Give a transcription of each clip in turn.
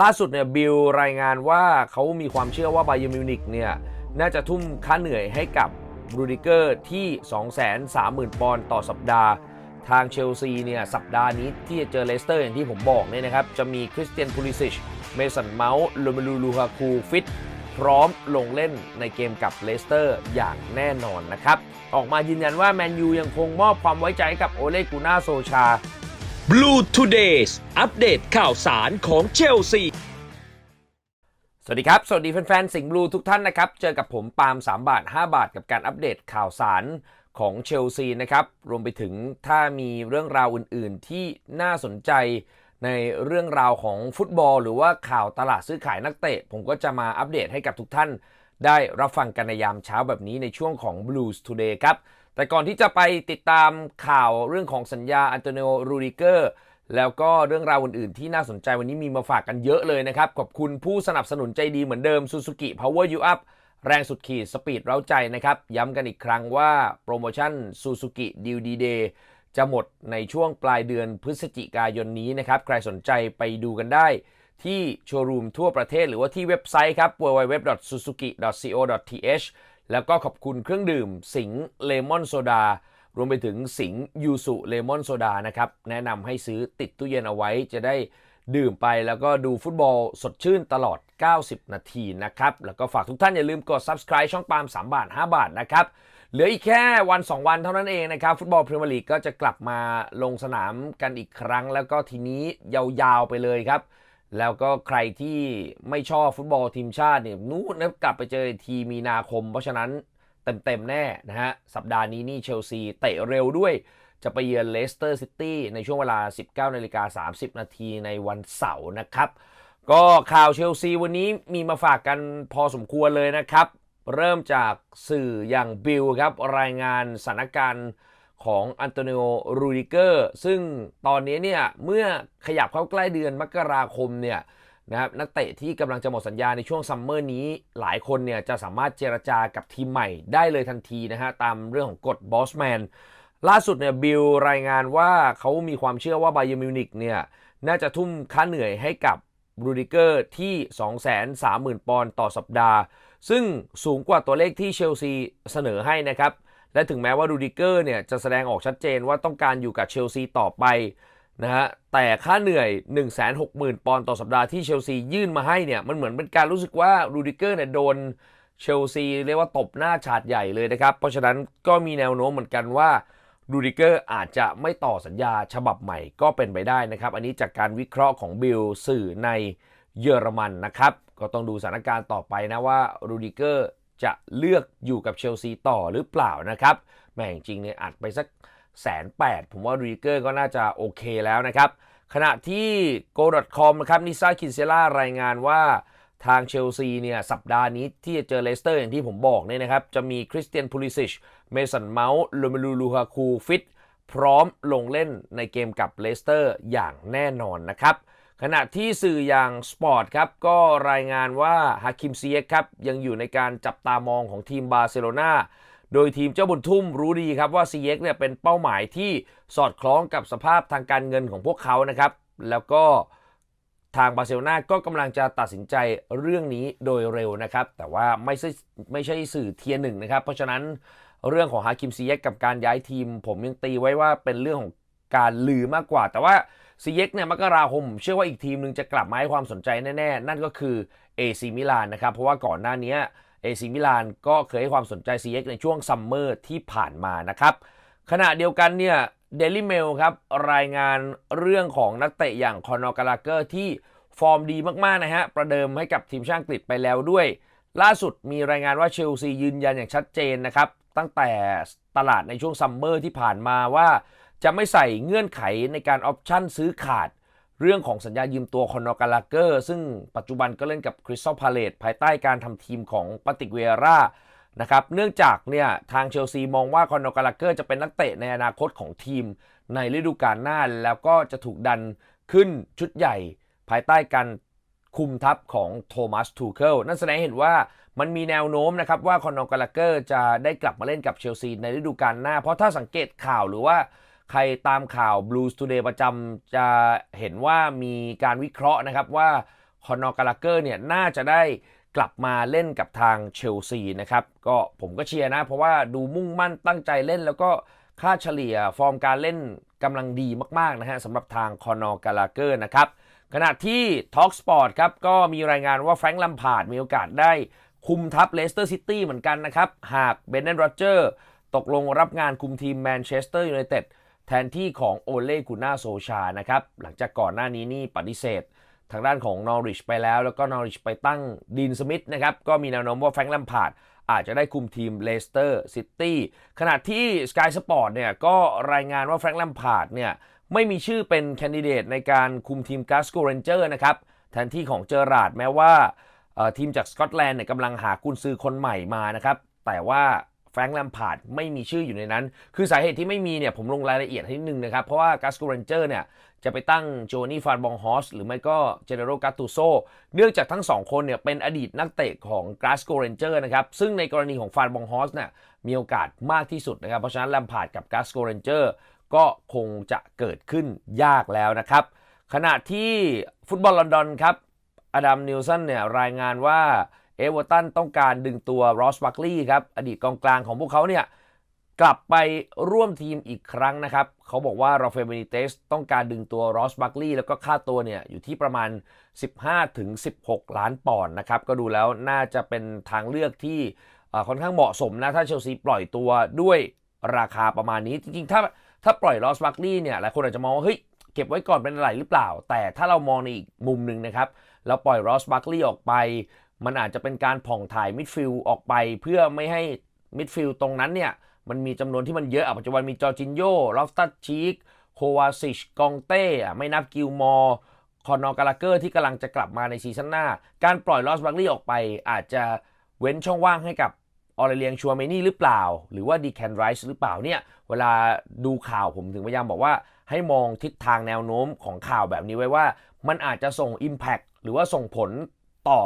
ล่าสุดเนี่ยบิลรายงานว่าเขามีความเชื่อว่าไบเยมิวนิกเนี่ยน่าจะทุ่มค่าเหนื่อยให้กับรูดิเกอร์ที่ 230,000 ปอนด์ต่อสัปดาห์ ทางเชลซีเนี่ยสัปดาห์นี้ที่จะเจอเลสเตอร์อย่างที่ผมบอกเนี่ยนะครับ จะมีคริสเตียนพูลิซิช เมสันเมาส์ลูเมลูลูฮาคูฟิต พร้อมลงเล่นในเกมกับเลสเตอร์อย่างแน่นอนนะครับ ออกมายืนยันว่าแมนยูยังคงมอบความไว้ใจกับโอเลกูน่าโซชา Blue Todays อัปเดตข่าวสารของเชลซี สวัสดีครับ สวัสดีแฟนๆ สิงห์บลูทุกท่านนะครับ เจอกับผมปาล์ม3 บาท 5 บาทกับการอัปเดตข่าวสารของเชลซีนะครับ รวมไปถึงถ้ามีเรื่องราวอื่นๆ ที่น่าสนใจในเรื่องราวของฟุตบอล หรือว่าข่าวตลาดซื้อขายนักเตะ ผมก็จะมาอัปเดตให้กับทุกท่าน ได้รับฟังกันในยามเช้าแบบนี้ในช่วงของ Blues Today ครับ แต่ก่อนที่จะไปติดตามข่าวเรื่องของสัญญาอันโตนิโอรูดิเกอร์แล้วก็เรื่องราวอื่นๆที่น่าสนใจวันนี้มีมาฝากกันเยอะเลยนะครับ ขอบคุณผู้สนับสนุนใจดีเหมือนเดิม Suzuki Power You Up แรงสุดขีดสปีดเร้าใจนะครับ ย้ำกันอีกครั้งว่าโปรโมชั่น Suzuki Deal D Day จะหมดในช่วงปลายเดือนพฤศจิกายนนี้นะครับ ใครสนใจไปดูกันได้ ที่โชว์รูมทั่วประเทศหรือว่าที่เว็บไซต์ครับ www.suzuki.co.th แล้วก็ขอบคุณเครื่องดื่มสิงเลมอนโซดารวมไปถึงสิงยูสุเลมอนโซดานะครับ แนะนำให้ซื้อติดตู้เย็นเอาไว้จะได้ดื่มไปแล้วก็ดูฟุตบอลสดชื่นตลอด 90 นาทีนะครับ แล้วก็ฝากทุกท่านอย่าลืมกด subscribe ช่องปาล์ม3 บาท 5 บาทนะครับ เหลืออีกแค่วัน 2 วันเท่านั้นเองนะครับ ฟุตบอลพรีเมียร์ลีกก็จะกลับมาลงสนามกันอีกครั้ง แล้วก็ทีนี้ยาวๆไปเลยครับ แล้วก็ใครที่ไม่ชอบฟุตบอลทีมชาติเนี่ยนู้นนะกลับไปเจอทีมีนาคม เพราะฉะนั้นเต็มๆแน่นะฮะ สัปดาห์นี้นี่เชลซีเตะเร็วด้วยจะไปเยือนเลสเตอร์ซิตี้ในช่วงเวลา 19นาฬิกา30 นาทีในวันเสาร์นะครับ ก็ข่าวเชลซีวันนี้มีมาฝากกันพอสมควรเลยนะครับ เริ่มจากสื่ออย่างบิลครับ รายงานสถานการณ์ ของอันโตนิโอ รูดิเกอร์ ซึ่งตอนนี้เนี่ย เมื่อขยับเข้าใกล้เดือนมกราคมเนี่ยนะครับนักเตะที่กำลังจะหมดสัญญาในช่วงซัมเมอร์นี้ หลายคนเนี่ยจะสามารถเจรจากับทีมใหม่ได้เลยทันทีนะฮะ ตามเรื่องของกฎบอสแมนล่าสุดเนี่ยบิลรายงานว่าเขามีความเชื่อว่าไบเยอร์มิวนิกเนี่ย น่าจะทุ่มค่าเหนื่อยให้กับรูดิเกอร์ที่ 230,000 ปอนด์ต่อสัปดาห์ ซึ่งสูงกว่าตัวเลขที่เชลซีเสนอให้นะครับ และถึงแม้ว่ารูดิเกอร์เนี่ยจะแสดงออกชัดเจนว่าต้องการอยู่กับเชลซีต่อไปนะฮะแต่ค่าเหนื่อย 160,000 ปอนด์ต่อสัปดาห์ที่เชลซียื่นมาให้เนี่ยมันเหมือนเป็นการรู้สึกว่ารูดิเกอร์เนี่ยโดนเชลซีเรียกว่าตบหน้าฉาดใหญ่เลยนะครับ เพราะฉะนั้นก็มีแนวโน้มเหมือนกันว่ารูดิเกอร์อาจจะไม่ต่อสัญญาฉบับใหม่ก็เป็นไปได้นะครับ อันนี้จากการวิเคราะห์ของบิลสื่อในเยอรมันนะครับ ก็ต้องดูสถานการณ์ต่อไปนะว่ารูดิเกอร์ จะเลือกอยู่กับเชลซีต่อหรือเปล่านะครับแม่งจริงเนี่ยอัดไปสักแสนแปดผมว่ารูดิเกอร์ก็น่าจะโอเคแล้วนะครับ ขณะที่ go.com นะครับนิซ่าคินเซล่ารายงานว่าทางเชลซีเนี่ยสัปดาห์นี้ที่จะเจอเลสเตอร์อย่างที่ผมบอกเนี่ยนะครับ จะมีคริสเตียนพูลิซิชเมสันเมาส์ลูเมลูลูฮาคูฟิตพร้อมลงเล่นในเกมกับเลสเตอร์อย่างแน่นอนนะครับ ขณะที่สื่ออย่างสปอร์ตครับก็รายงานว่าฮาคิมซีเอ็กครับยังอยู่ในการจับตามองของทีมบาร์เซโลนาโดยทีมเจ้าบุญทุ่มรู้ดีครับว่าซีเอ็กเนี่ยเป็นเป้าหมายที่สอดคล้องกับสภาพทางการเงินของพวกเขานะครับ แล้วก็ทางบาร์เซโลนาก็กำลังจะตัดสินใจเรื่องนี้โดยเร็วนะครับ แต่ว่าไม่ใช่ไม่ใช่สื่อเทียร์หนึ่งนะครับ เพราะฉะนั้นเรื่องของฮาคิมซีเอ็กกับการย้ายทีม ผมยังตีไว้ว่าเป็นเรื่องของ การลือมากกว่า แต่ว่าซีเอ็กเนี่ยมกราคมผมเชื่อว่าอีกทีมหนึ่งจะกลับมาให้ความสนใจแน่ๆ นั่นก็คือเอซีมิลานนะครับ เพราะว่าก่อนหน้านี้เอซิมิลานก็เคยให้ความสนใจ CX ในช่วงซัมเมอร์ที่ผ่านมานะครับขณะเดียวกันเนี่ยเดลิเมลครับรายงานเรื่องของนักเตะอย่างคอนอร์กาลาเกอร์ที่ฟอร์มดีมากๆนะฮะ ประเดิมให้กับทีมชาติอังกฤษไปแล้วด้วย ล่าสุดมีรายงานว่าเชลซียืนยันอย่างชัดเจนนะครับ ตั้งแต่ตลาดในช่วงซัมเมอร์ที่ผ่านมาว่า จะไม่ใส่เงื่อนไขในการออปชั่นซื้อขาด เรื่องของสัญญายืมตัวคอนอร์กาลาเกอร์ซึ่งปัจจุบันก็เล่นกับคริสตัลพาเลตภายใต้การทำทีมของปาติกเวรานะครับเนื่องจากเนี่ยทางเชลซีมองว่าคอนอร์กาลาเกอร์จะเป็นนักเตะในอนาคตของทีมในฤดูกาลหน้า แล้วก็จะถูกดันขึ้นชุดใหญ่ ภายใต้การคุมทัพของโทมัสทูเคิลนั่นแสดงให้เห็นว่ามันมีแนวโน้มนะครับว่าคอนอร์กาลาเกอร์จะได้กลับมาเล่นกับเชลซีในฤดูกาลหน้า เพราะถ้าสังเกตข่าวหรือว่า ใครตามข่าว Blues Today ประจำจะเห็นว่ามีการวิเคราะห์นะครับว่าคอนอร์กาลาเกอร์เนี่ยน่าจะได้กลับมาเล่นกับทางเชลซีนะครับก็ผมก็เชียร์นะ เพราะว่าดูมุ่งมั่นตั้งใจเล่นแล้วก็ค่าเฉลี่ยฟอร์มการเล่นกำลังดีมาก ๆ นะฮะสำหรับทางคอนอร์กาลาเกอร์นะครับขณะที่ Talk Sport ครับก็มีรายงานว่าแฟรงค์ลัมพาร์ดมีโอกาสได้คุมทัพเลสเตอร์ซิตี้เหมือนกันนะครับ หากเบนเนนโรเจอร์ตกลงรับงานคุมทีมแมนเชสเตอร์ยูไนเต็ด แทนที่ของโอเล่กุน่าโซชานะครับ หลังจากก่อนหน้านี้นี่ปฏิเสธ ทางด้านของนอริชไปแล้ว แล้วก็นอริชไปตั้งดีนสมิธนะครับ ก็มีแนวโน้มว่าแฟรงค์ลัมพาร์ดอาจจะได้คุมทีมเลสเตอร์ซิตี้ขณะที่ Sky Sport เนี่ยก็รายงานว่าแฟรงค์ลัมพาร์ดเนี่ยไม่มีชื่อเป็นแคนดิเดตในการคุมทีมกาสโกเรนเจอร์นะครับ แทนที่ของเจอราร์ดแม้ว่าทีมจากสกอตแลนด์เนี่ยกำลังหากุนซือคนใหม่มานะครับ แต่ว่า แฟรงค์แลมพาร์ดไม่มีชื่ออยู่ในนั้น คือสาเหตุที่ไม่มีเนี่ยผมลงรายละเอียดให้นิดนึงนะครับ เพราะว่ากาสโกเรนเจอร์เนี่ยจะไปตั้งโจนี่ฟานบองฮอสหรือไม่ก็เจเนโรกาตูโซเนื่องจากทั้งสองคนเนี่ยเป็นอดีตนักเตะของกาสโกเรนเจอร์นะครับ ซึ่งในกรณีของฟานบองฮอสเนี่ยมีโอกาสมากที่สุดนะครับ เพราะฉะนั้นแลมพาร์ดกับกาสโกเรนเจอร์ก็คงจะเกิดขึ้นยากแล้วนะครับ ขณะที่ฟุตบอลลอนดอนครับอดัมนิวสันเนี่ยรายงานว่า เอเวอร์ตันต้องการดึงตัวรอสบัคลีย์ครับ อดีตกองกลางของพวกเขาเนี่ยกลับไปร่วมทีมอีกครั้งนะครับ เขาบอกว่าราฟาเอลเบนิเตสต้องการดึงตัวรอสบัคลีย์แล้วก็ค่าตัวเนี่ยอยู่ที่ประมาณ 15ถึง16ล้านปอนด์นะครับ ก็ดูแล้วน่าจะเป็นทางเลือกที่ค่อนข้างเหมาะสมนะ ถ้าเชลซีปล่อยตัวด้วยราคาประมาณนี้ จริงๆ ถ้าถ้าปล่อยลอสบัคลีย์เนี่ยหลายคนอาจจะมองว่าเฮ้ยเก็บไว้ก่อนเป็นอะไรหรือเปล่า แต่ถ้าเรามองในอีกมุมหนึ่งนะครับเราปล่อยรอสบัคลีย์ออกไป มันอาจจะเป็นการผ่องถ่ายมิดฟิลด์ออกไปเพื่อไม่ให้มิดฟิลด์ตรงนั้นเนี่ย มันมีจำนวนที่มันเยอะอะปัจจุบันมีจอร์จินโยลอฟตัสชีกโควาซิชกองเต้ไม่นับกิลมอร์คอนอร์กาลาเกอร์ที่กำลังจะกลับมาในซีซั่นหน้า การปล่อยลอสบัคลีย์ออกไป อาจจะเว้นช่องว่างให้กับออเรเลียงชัวเมนี่หรือเปล่า หรือว่าดีแคนไรส์หรือเปล่าเนี่ย เวลาดูข่าวผมถึงพยายามบอกว่า ให้มองทิศทางแนวโน้มของข่าวแบบนี้ไว้ว่า มันอาจจะส่ง Impact หรือว่าส่งผลต่อ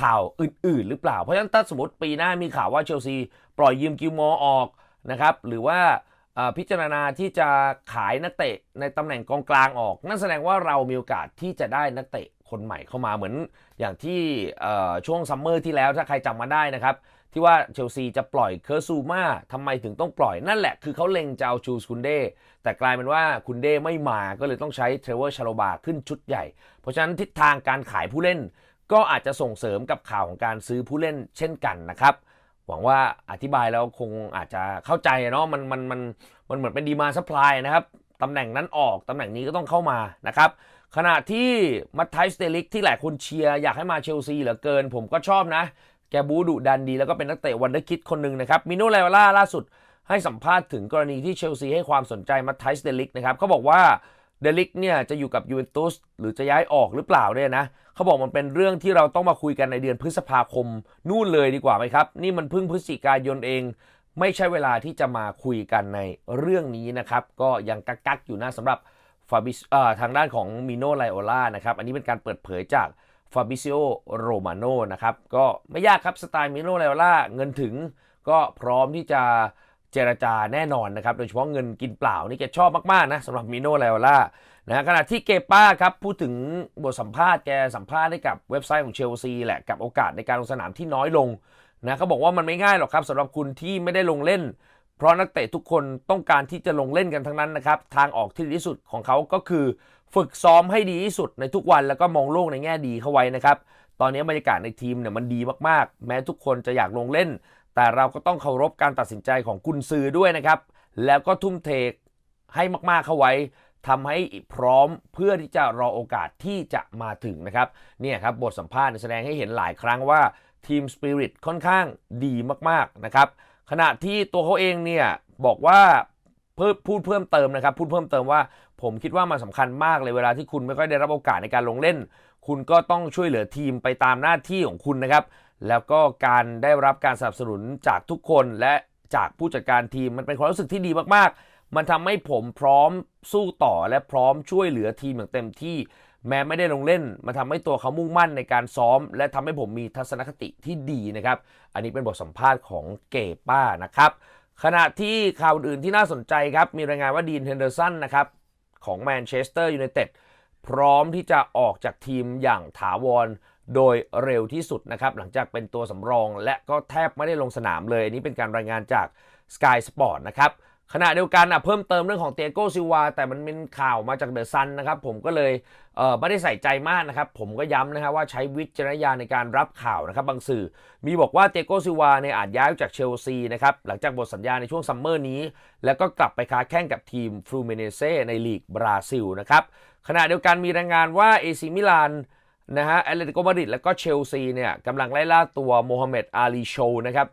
ข่าวอื่น ๆ หรือเปล่า เพราะฉะนั้นถ้าสมมติปีหน้ามีข่าวว่าเชลซีปล่อยยืมกิลมอร์ออกนะครับหรือว่าพิจารณาที่จะขายนักเตะในตำแหน่งกองกลางออก นั่นแสดงว่าเรามีโอกาสที่จะได้นักเตะคนใหม่เข้ามาเหมือน อย่างที่ช่วงซัมเมอร์ที่แล้วถ้าใครจำมาได้นะครับ ที่ว่าเชลซีจะปล่อยเคอร์ซูมาทำไมถึงต้องปล่อยนั่นแหละคือเขาเล็งจะเอาชูสคุนเดแต่กลายเป็นว่าคุณเดไม่มาก็เลยต้องใช้เทรเวอร์ชาโลบาขึ้นชุดใหญ่ เพราะฉะนั้นทิศทางการขายผู้เล่น ก็อาจจะส่งเสริมกับข่าวของการซื้อผู้เล่นเช่นกันนะครับ หวังว่าอธิบายแล้วคงอาจจะเข้าใจเนาะมันมันมันมันเหมือนเป็นดีมาซัพพลายนะครับตำแหน่งนั้นออกตำแหน่งนี้ก็ต้องเข้ามานะครับขณะที่มัตไทสเตลิกที่หลายคนเชียร์อยากให้มาเชลซีเหลือเกิน ผมก็ชอบนะ แกบูดุดันดีแล้วก็เป็นนักเตะวันเดอร์คิดคนหนึ่งนะครับมิโนเลวล่าล่าสุดให้สัมภาษณ์ถึงกรณีที่เชลซีให้ความสนใจมัตไทสเดลิกนะครับเขาบอกว่า เดลิกเนี่ยจะอยู่กับยูเวนตุสหรือจะย้ายออกหรือเปล่าเนี่ยนะเขาบอกมันเป็นเรื่องที่เราต้องมาคุยกันในเดือนพฤษภาคม นู่นเลยดีกว่าไหมครับ นี่มันเพิ่งพฤศจิกายนเอง ไม่ใช่เวลาที่จะมาคุยกันในเรื่องนี้นะครับ ก็ยังกักกักอยู่นะสำหรับฟาบิอ่อทางด้านของมิโนไลโอล่านะครับ อันนี้เป็นการเปิดเผยจากฟาบิซิโอโรมาโนนะครับ ก็ไม่ยากครับสไตล์มิโนไลโอล่าเงินถึงก็พร้อมที่จะ เจรจาแน่นอนนะครับ โดยเฉพาะเงินกินเปล่านี่แกชอบมาก ๆ นะสำหรับมิโนไลโอล่านะขณะที่เกป้าครับ พูดถึงบทสัมภาษณ์แกสัมภาษณ์ให้กับเว็บไซต์ของเชลซีแหละกับโอกาสในการลงสนามที่น้อยลงนะเขาบอกว่ามันไม่ง่ายหรอกครับสำหรับคุณที่ไม่ได้ลงเล่น เพราะนักเตะทุกคนต้องการที่จะลงเล่นกันทั้งนั้นนะครับทางออกที่ดีที่สุดของเขาก็คือ ฝึกซ้อมให้ดีที่สุดในทุกวันแล้วก็มองโลกในแง่ดีเข้าไว้นะครับตอนนี้บรรยากาศในทีมเนี่ยมันดีมากๆ แม้ทุกคนจะอยากลงเล่น แต่เราก็ต้องเคารพการตัดสินใจของกุนซือด้วยนะครับ แล้วก็ทุ่มเทให้มากๆเข้าไว้ทำให้พร้อมเพื่อที่จะรอโอกาสที่จะมาถึงนะครับเนี่ยครับบทสัมภาษณ์แสดงให้เห็นหลายครั้งว่าทีมสปิริตค่อนข้างดีมากๆนะครับ ขณะที่ตัวเขาเองเนี่ยบอกว่าเพิ่มพูดเพิ่มเติมนะครับ พูดเพิ่มเติมว่า ผมคิดว่ามันสำคัญมากเลยเวลาที่คุณไม่ค่อยได้รับโอกาสในการลงเล่น คุณก็ต้องช่วยเหลือทีมไปตามหน้าที่ของคุณนะครับ แล้วก็การได้รับการสนับสนุนจากทุกคนและจากผู้จัดการทีมมันเป็นความรู้สึกที่ดีมากๆ มันทำให้ผมพร้อมสู้ต่อและพร้อมช่วยเหลือทีมอย่างเต็มที่ แม้ไม่ได้ลงเล่นมันทำให้ตัวเขามุ่งมั่นในการซ้อม และทำให้ผมมีทัศนคติที่ดีนะครับ อันนี้เป็นบทสัมภาษณ์ของเกป้านะครับ ขณะที่ข่าวอื่นที่น่าสนใจครับ มีรายงานว่าดีนเฮนเดอร์สันนะครับของแมนเชสเตอร์ยูไนเต็ดพร้อมที่จะออกจากทีมอย่างถาวร โดยเร็วที่สุดนะครับ หลังจากเป็นตัวสำรองและก็แทบไม่ได้ลงสนามเลย อันนี้เป็นการรายงานจาก Sky Sport นะครับขณะเดียวกันอะเพิ่มเติมเรื่องของเตียโกซิวาแต่มันเป็นข่าวมาจากเดอะซันนะครับผมก็เลยเออไม่ได้ใส่ใจมากนะครับผมก็ย้ำนะครับว่าใช้วิจารณญาณในการรับข่าวนะครับบางสื่อมีบอกว่าเตียโกซิวาเนี่ยอาจย้ายจากเชลซีนะครับหลังจากหมดสัญญาในช่วงซัมเมอร์นี้ แล้วก็กลับไปค้าแข่งกับทีมฟลูเมเนเซในลีกบราซิลนะครับขณะเดียวกันมีรายงานว่าเอซิมิลาน นะฮะแอตเลติโกมาดริดแล้วก็เชลซีเนี่ยกำลังไล่ล่าตัวโมฮัมเหม็ดอาลีโชนะครับ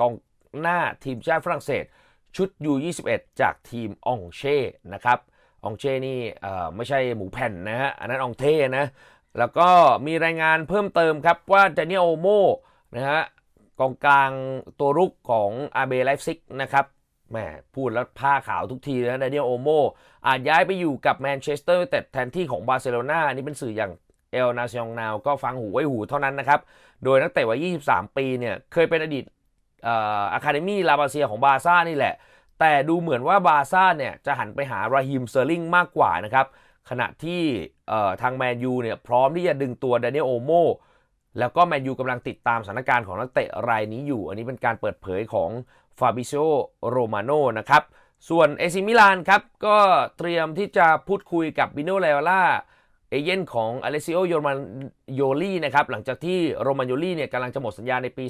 กองหน้าทีมชาติฝรั่งเศส ชุด U21 จากทีมองเช่นะครับองเช่นี่ไม่ใช่หมูแผ่นนะฮะอันนั้นองเท่นะแล้วก็มีรายงานเพิ่มเติมครับว่าเดนิเอลโอโมนะฮะกองกลางตัวรุกของอาเบไลฟ์ซิกนะครับแหมพูดแล้วผ้าขาวทุกทีนะเดนิเอลโอโมอาจย้ายไปอยู่กับแมนเชสเตอร์แต่แทนที่ของบาร์เซโลนาอันนี้เป็นสื่ออย่าง เอลนาซองนาวก็ฟังหูไว้หูเท่านั้นนะครับ โดยนักเตะวัย 23 ปีเนี่ยเคยเป็นอดีตอะคาเดมี่ลาบาเซียของบาซ่านี่แหละ แต่ดูเหมือนว่าบาซ่าเนี่ยจะหันไปหาราฮิมเซอร์ลิงมากกว่านะครับ ขณะที่ทางแมนยูเนี่ยพร้อมที่จะดึงตัวดน i e l โอโมแล้วก็แมนยูกำลังติดตามสถานการณ์ของนักเตะรายนี้อยู่ อันนี้เป็นการเปิดเผยของฟาบิโ o โรมาโนนะครับ ส่วนเอซิมิลานครับก็เตรียมที่จะพูดคุยกับบิโนเลวล่า เอเย่นของอเลซิโอโยรมันโยลี่นะครับหลังจากที่โรมันโยลี่เนี่ยกำลังจะหมดสัญญาในปี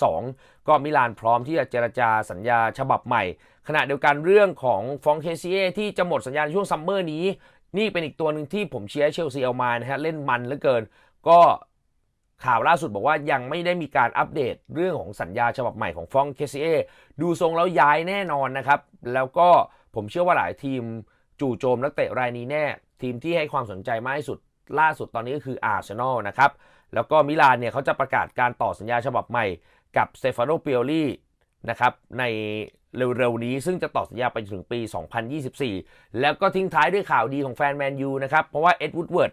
2022 ก็มิลานพร้อมที่จะเจรจาสัญญาฉบับใหม่ ขณะเดียวกันเรื่องของฟองเคเซียที่จะหมดสัญญาในช่วงซัมเมอร์นี้ นี่เป็นอีกตัวหนึ่งที่ผมเชียร์เชลซีเอามานะฮะเล่นมันเหลือเกิน ก็ข่าวล่าสุดบอกว่ายังไม่ได้มีการอัปเดตเรื่องของสัญญาฉบับใหม่ของฟองเคเซียดูทรงแล้วย้ายแน่นอนนะครับแล้วก็ผมเชื่อว่าหลายทีม จู่โจมนักเตะรายนี้แน่ ทีมที่ให้ความสนใจมากที่สุดล่าสุดตอนนี้ก็คืออาร์เซนอลนะครับ แล้วก็มิลานเนี่ยเขาจะประกาศการต่อสัญญาฉบับใหม่กับเตฟานโนเปียรี่นะครับในเร็วๆนี้ซึ่งจะต่อสัญญาไปถึงปี 2024 แล้วก็ทิ้งท้ายด้วยข่าวดีของแฟนแมนยูนะครับ เพราะว่าเอ็ดวูดเวิร์ด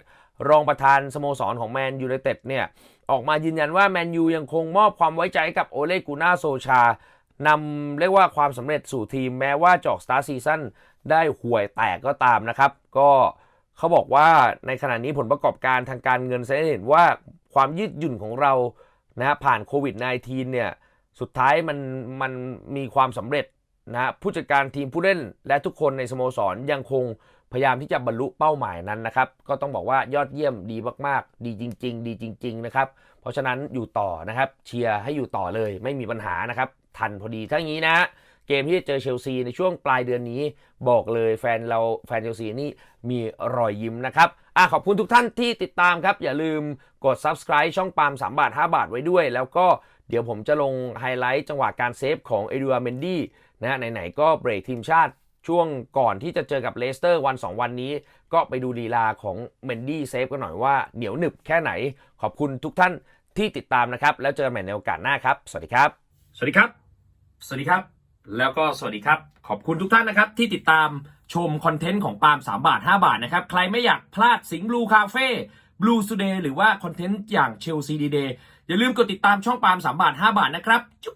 รองประธานสโมสรของแมนยูไนเต็ดเนี่ย ออกมายืนยันว่าแมนยูยังคงมอบความไว้ใจกับโอเลกูน่าโซชานำเรียกว่าความสำเร็จสู่ทีมแม้ว่าจอกสตาร์ซีซั่น ได้ห่วยแตกก็ตามนะครับ ก็เขาบอกว่าในขณะนี้ผลประกอบการทางการเงินแสดงเห็นว่าความยืดหยุ่นของเรานะผ่านโควิด -19 เนี่ยสุดท้ายมันมันมีความสำเร็จนะผู้จัดการทีมผู้เล่นและทุกคนในสโมสรยังคงพยายามที่จะบรรลุเป้าหมายนั้นนะครับ ก็ต้องบอกว่ายอดเยี่ยมดีมากๆ ดีจริง ๆ ดีจริง ๆ นะครับ เพราะฉะนั้นอยู่ต่อนะครับ เชียร์ให้อยู่ต่อเลยไม่มีปัญหานะครับ ทันพอดีถ้างนี้นะ เกมที่จะเจอเชลซีในช่วงปลายเดือนนี้ บอกเลยแฟนเราแฟนเชลซีนี่มีรอยยิ้มนะครับอะขอบคุณทุกท่านที่ติดตามครับ อย่าลืมกด subscribe ช่องปาล์ม3บาท 5 บาทไว้ด้วย แล้วก็เดี๋ยวผมจะลงไฮไลท์จังหวะการเซฟของเอดูอาร์เมนดี้นะฮะไหนๆก็เบรกทีมชาติช่วงก่อนที่จะเจอกับเลสเตอร์วัน 2 วันนี้ ก็ไปดูลีลาของเมนดี้เซฟกันหน่อยว่าเหนียวหนึบแค่ไหน ขอบคุณทุกท่านที่ติดตามนะครับ แล้วเจอกันใหม่ในโอกาสหน้าครับ สวัสดีครับ สวัสดีครับ สวัสดีครับ แล้วก็สวัสดีครับ ขอบคุณทุกท่านนะครับ ที่ติดตามชมคอนเทนต์ของปาล์ม3 บาท 5 บาทนะครับ ใครไม่อยากพลาดสิงห์บลูคาเฟ่บลูสเดย์หรือว่าคอนเทนต์อย่างเชลซีดีเดย์อย่าลืมกดติดตามช่องปาล์ม3 บาท 5 บาทนะครับจุก